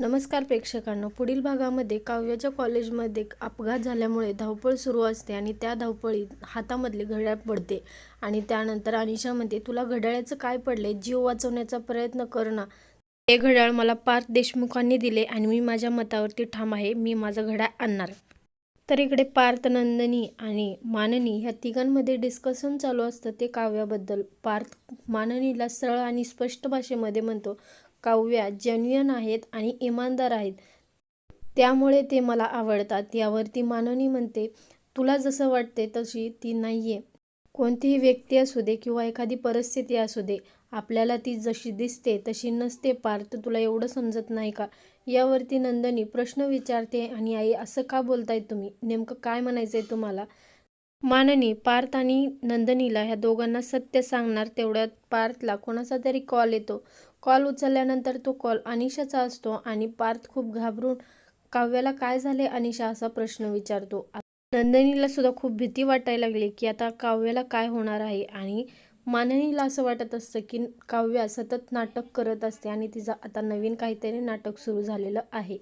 नमस्कार प्रेक्षकांना. पुढील भागामध्ये काव्याच्या कॉलेजमध्ये अपघात झाल्यामुळे धावपळ सुरू असते आणि त्या धावपळीत हातामधले घड्याळ पडते आणि त्यानंतर अनिशा म्हणते तुला घड्याळाचं काय पडले जीव वाचवण्याचा प्रयत्न कर ना. घड्याळ मला पार्थ देशमुखांनी दिले आणि मी माझ्या मतावरती ठाम आहे. मी माझं घड्याळ आणणार. तर इकडे पार्थ नंदनी आणि माननी ह्या तिघांमध्ये डिस्कशन चालू असतं. ते काव्याबद्दल पार्थ माननीला सरळ आणि स्पष्ट भाषेमध्ये म्हणतो काव्या जेन्युअन आहेत आणि इमानदार आहेत. त्यामुळे ते मला आवडतात. यावरती माननी म्हणते तुला जसं वाटते तशी ती नाही आहे कोणतीही व्यक्ती असू दे किंवा एखादी परिस्थिती असू दे आपल्याला ती जशी दिसते तशी नसते पार तर तुला एवढं समजत नाही का? यावरती नंदनी प्रश्न विचारते आणि आई असं का बोलताय तुम्ही? नेमकं काय म्हणायचं आहे तुम्हाला? माननी पार्थ आणि नंदनीला ह्या दोघांना सत्य सांगणार तेवढ्यात पार्थला कोणाचा तरी कॉल येतो. कॉल उचलल्यानंतर तो कॉल अनिशाचा असतो आणि पार्थ खूप घाबरून काव्याला काय झाले अनिशा असा प्रश्न विचारतो. नंदनीला सुद्धा खूप भीती वाटायला लागली की आता काव्याला काय होणार आहे आणि माननीला असं वाटत असतं की काव्या सतत नाटक करत असते आणि तिचं आता नवीन काहीतरी नाटक सुरू झालेलं आहे.